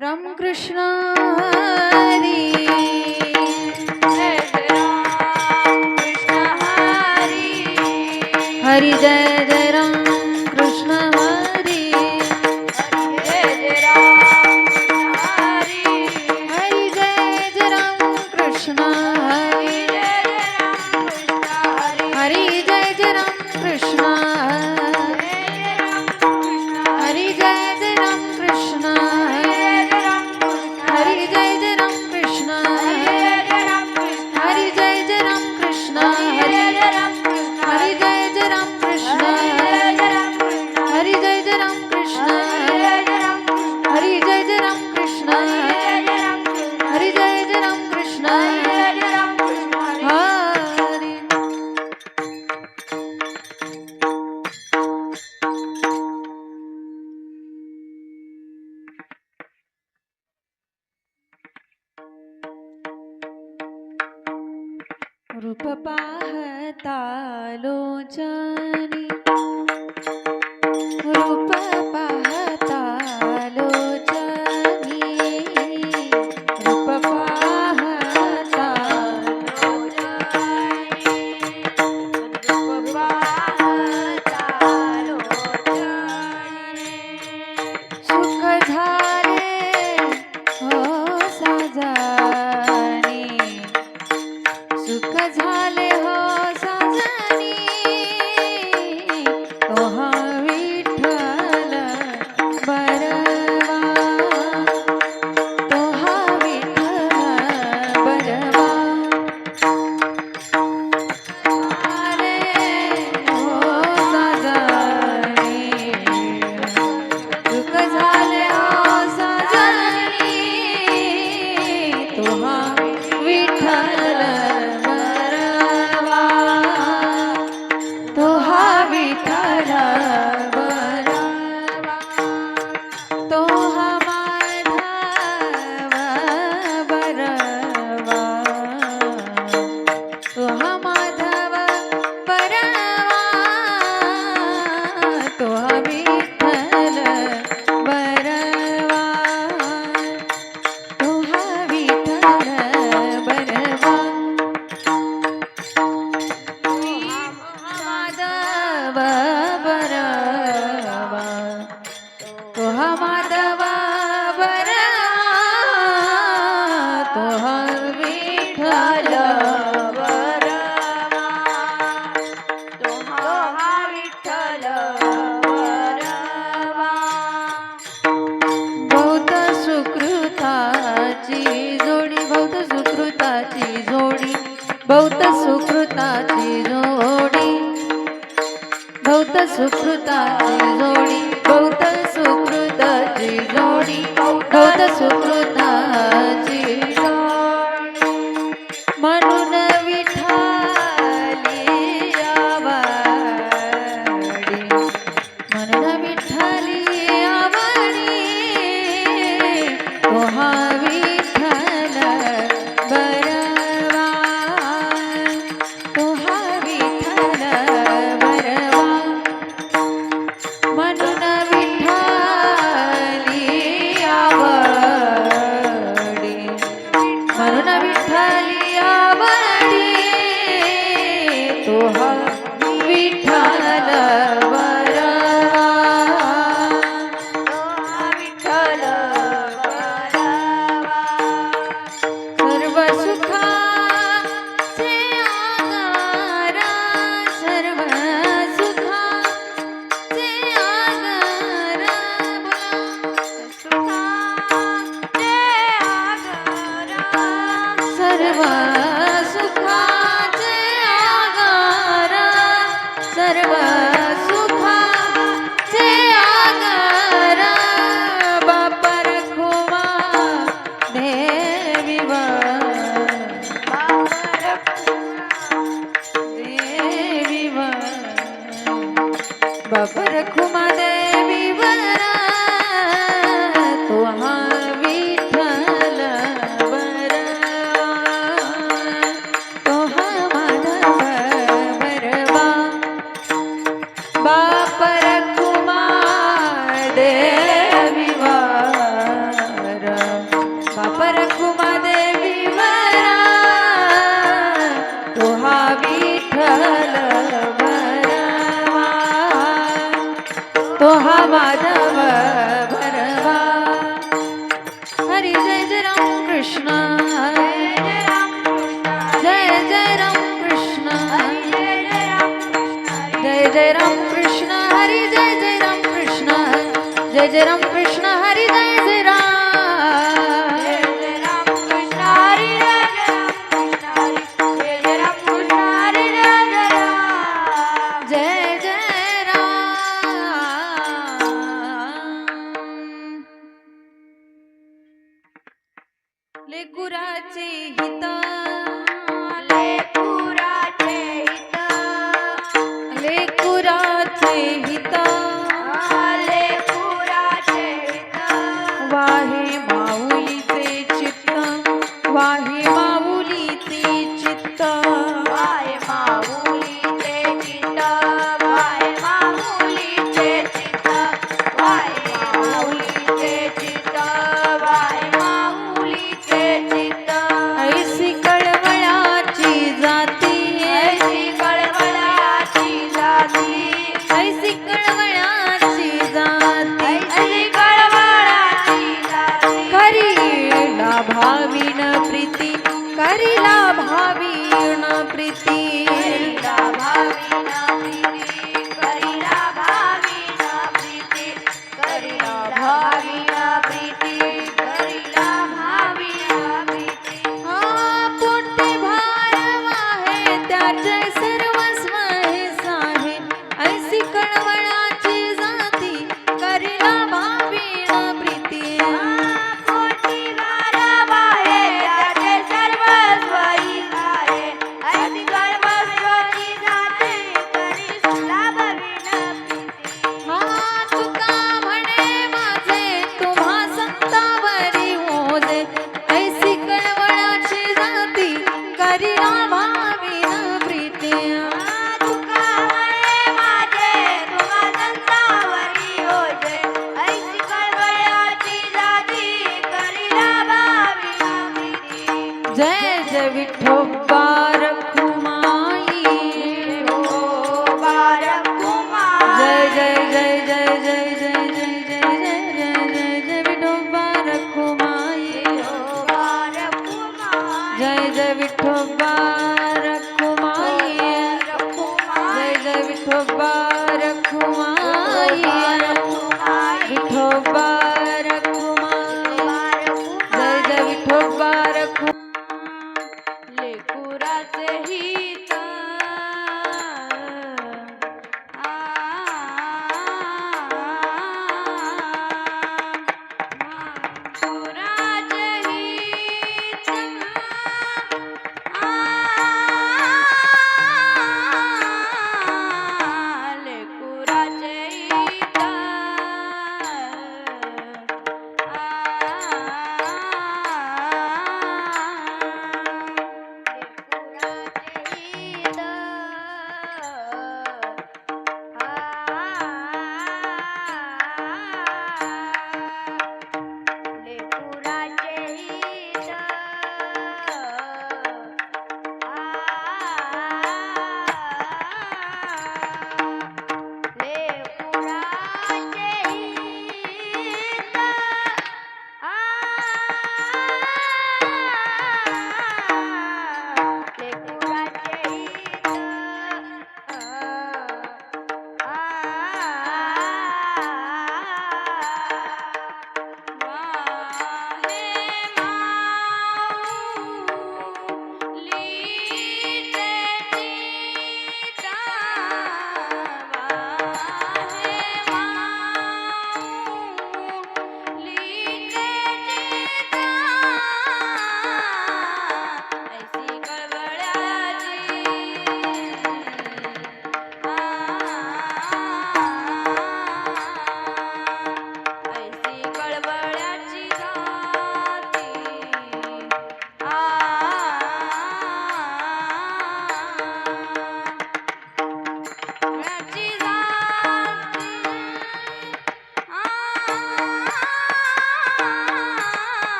रामकृष्ण हरी। हरी जय। ಸರ್ವಾ आपले गुराचे हिता भाविण प्रीती करिला भाविण प्रीती. करिला भाविण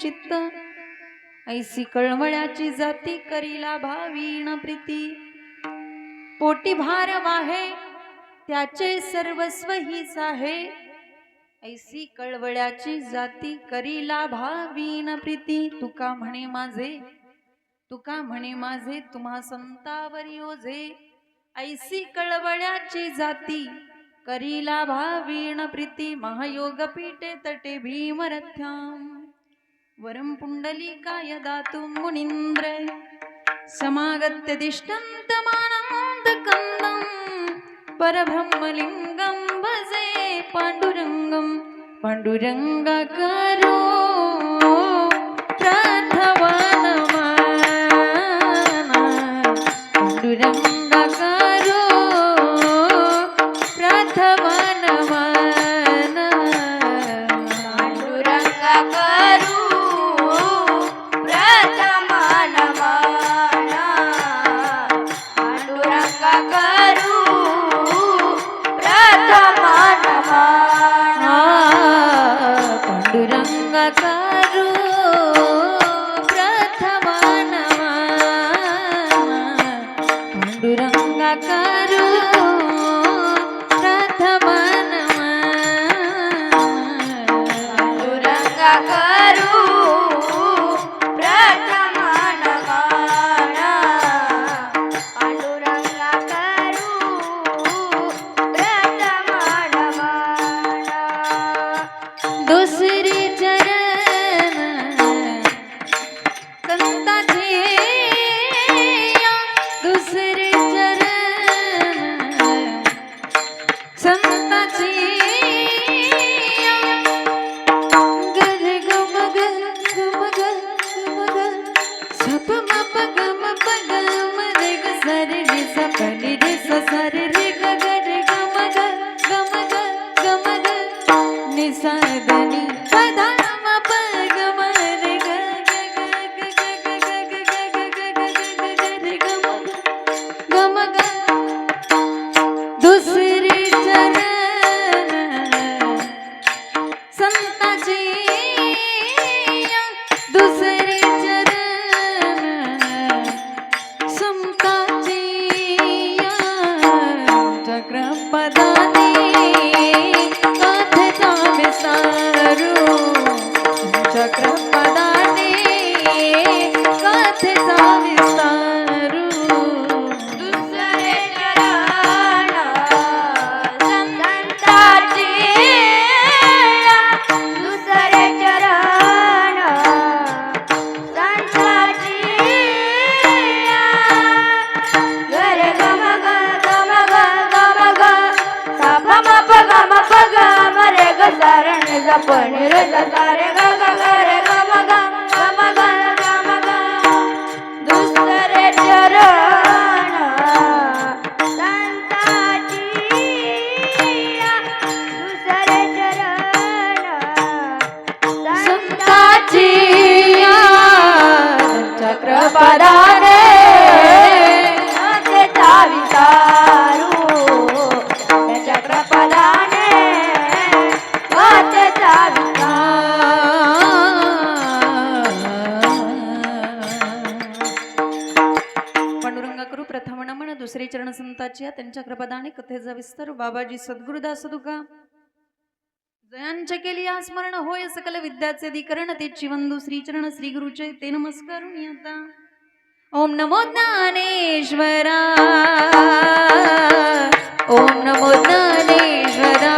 चित्त. ऐसी कळवळ्याची जाती करीला भावीण प्रीती. पोटी भार वाहे त्याचे सर्वस्व हीच आहे. ऐसी कळवळ्याची जाती करीला भावीन प्रीती. तुका म्हणे माझे तुका म्हणे माझे तुम्हा संतावर योजे. ऐसी कळवळ्याची जाती करीला भावीण प्रीती. महायोग पीठे तटे भीमरथ्याम. वरं पुण्डलीकाय दातुं मुनीन्द्र समागत्य तिष्ठन्तमानन्दकन्दं परब्रह्मलिङ्गं भजे पाण्डुरङ्गं पाण्डुरङ्गकारो प्रथवानम् પણ રજા તારે नमन दुसरे चरण संताची त्यांच्या कृपदाने कथेचा विस्तार. बाबाजी सद्गुरुदास तुका जयांच्या केली या स्मरण होय सकल विद्याचे अधिकरण. ते चिवंदू श्रीचरण श्री गुरुचे ते नमस्कार. आता ओम नमो ज्ञानेश्वरा. ओम नमो ज्ञानेश्वरा.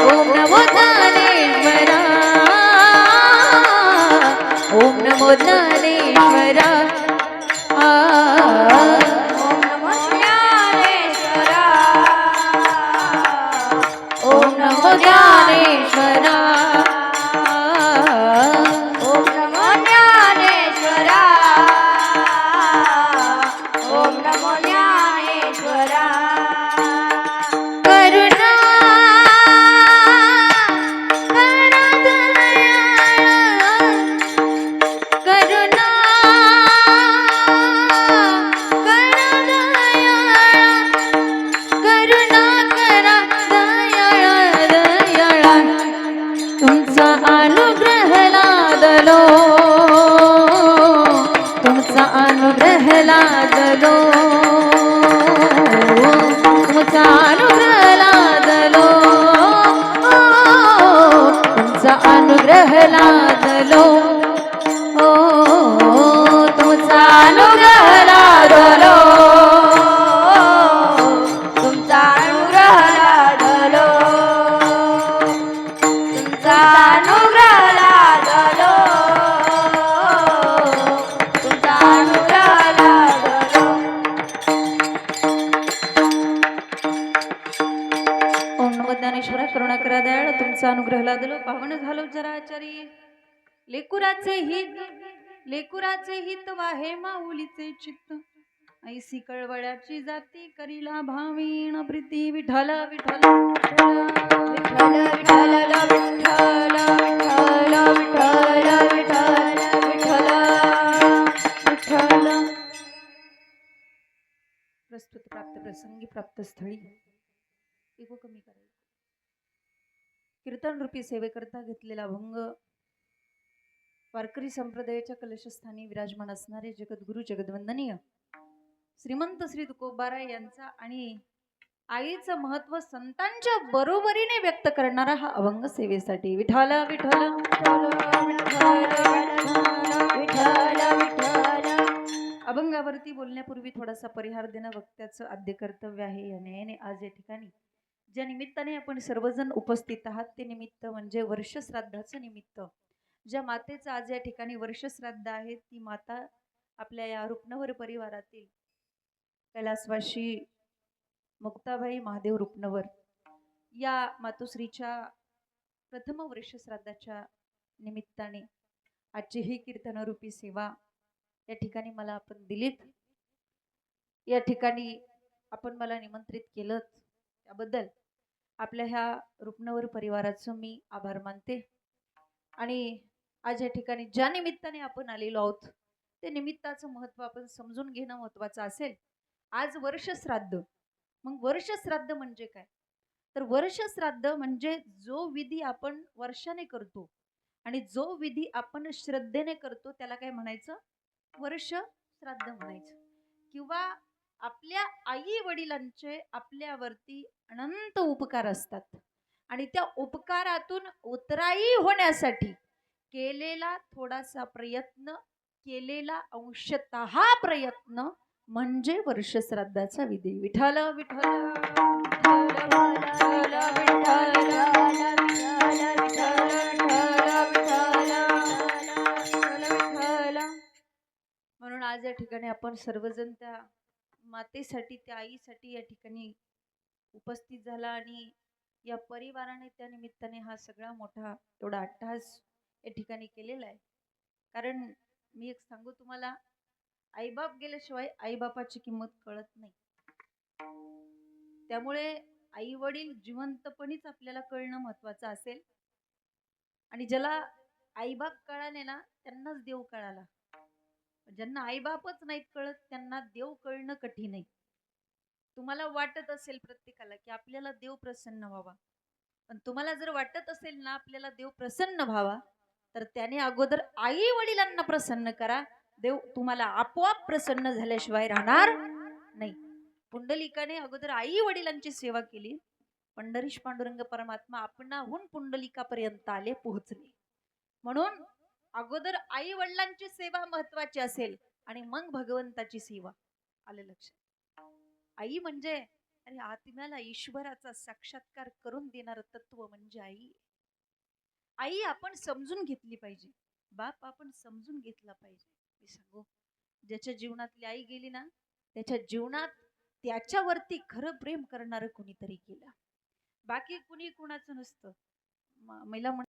ओम नमो ज्ञानेश्वरा. ओम नमो ज्ञान 国家。लेकुराचे हित लेकुराचे हित वाहे माऊलीचे चित्त. ऐसी कळवळ्याची जाती करीला भावीण प्रीती विठ्ठल विठ्ठल विठ्ठल विठ्ठल विठ्ठल विठ्ठल विठ्ठल विठ्ठल विठ्ठल. विठ्ठल प्रस्तुत प्राप्त प्रसंगी प्राप्त स्थळी एको कमी करायचं. कीर्तन रूपी सेवेकरता घेतलेला भंग वारकरी संप्रदायाच्या कलशस्थानी विराजमान असणारे जगद्गुरु जगद्वंदनीय श्रीमंत श्री तुकोबाराय यांचा आणि आईचं महत्त्व संतांच्या बरोबरीने व्यक्त करणारा हा अभंग सेवेसाठी. विठाल विठ्ठल. अभंगावरती बोलण्यापूर्वी थोडासा परिहार देणं वक्त्याचं आद्य कर्तव्य आहे. या न्यायाने आज या ठिकाणी ज्या निमित्ताने आपण सर्वजण उपस्थित आहात ते निमित्त म्हणजे वर्षश्राद्धाचं निमित्त ज्या मातेचं आज या ठिकाणी वर्षश्राद्ध आहे ती माता आपल्या या रुपनवर परिवारातील कैलासवाशी मुक्ताबाई महादेव रुपनवर या मातोश्रीच्या प्रथम वर्षश्राद्धाच्या निमित्ताने आजची ही कीर्तनरूपी सेवा या ठिकाणी मला आपण दिलीत. या ठिकाणी आपण मला निमंत्रित केलं त्याबद्दल आपल्या ह्या रुपनवर परिवाराचं मी आभार मानते. आणि आज या ठिकाणी ज्या निमित्ताने आपण आलेलो आहोत ते निमित्ताचं महत्त्व आपण समजून घेणं महत्त्वाचं असेल. आज वर्षश्राद्ध मग वर्षश्राद्ध म्हणजे काय? तर वर्षश्राद्ध म्हणजे जो विधी आपण वर्षाने करतो आणि जो विधी आपण श्रद्धेने करतो त्याला काय म्हणायचं? वर्ष श्राद्ध म्हणायचं. किंवा आपल्या आई वडिलांचे आपल्यावरती अनंत उपकार असतात. आणि त्या उपकारातून उतराई होण्यासाठी केलेला थोडासा प्रयत्न केलेला अंशतः प्रयत्न म्हणजे वर्षश्राद्धाचा विधी. विठाल विठाल म्हणून आज या ठिकाणी आपण सर्वजण त्या मातेसाठी त्या आईसाठी या ठिकाणी उपस्थित झाला आणि या परिवाराने त्या निमित्ताने हा सगळा मोठा एवढा अट्टहास या ठिकाणी केलेला आहे. कारण मी एक सांगू तुम्हाला आईबाप गेल्याशिवाय आईबापाची किंमत कळत नाही. त्यामुळे आई वडील जिवंतपणीच आपल्याला कळणं महत्वाचं असेल. आणि ज्याला आईबाप कळाले ना त्यांनाच देव कळाला. ज्यांना आईबापच नाहीत कळत त्यांना देव कळणं कठीण आहे. तुम्हाला वाटत असेल प्रत्येकाला की आपल्याला देव प्रसन्न व्हावा. पण तुम्हाला जर वाटत असेल ना आपल्याला देव प्रसन्न व्हावा तर त्याने अगोदर आई वडिलांना प्रसन्न करा. देव तुम्हाला आपोआप प्रसन्न झाल्याशिवाय राहणार नाही. पुंडलिकाने अगोदर आई वडिलांची सेवा केली. पंढरीश पांडुरंग परमात्मा आपणाहून पुंडलिकापर्यंत आले पोहोचले. म्हणून अगोदर आई वडिलांची सेवा महत्वाची असेल आणि मग भगवंताची सेवा. आले लक्षात? आई म्हणजे अरे आत्म्याला ईश्वराचा साक्षात्कार करून देणार तत्व म्हणजे आई. आई आपण समजून घेतली पाहिजे. बाप आपण समजून घेतला पाहिजे. मी सांगू. ज्याच्या जीवनातली आई गेली ना त्याच्या जीवनात त्याच्यावरती खरं प्रेम करणारं कुणीतरी गेलं. बाकी कुणी कुणाचं नसतं. महिला म्हण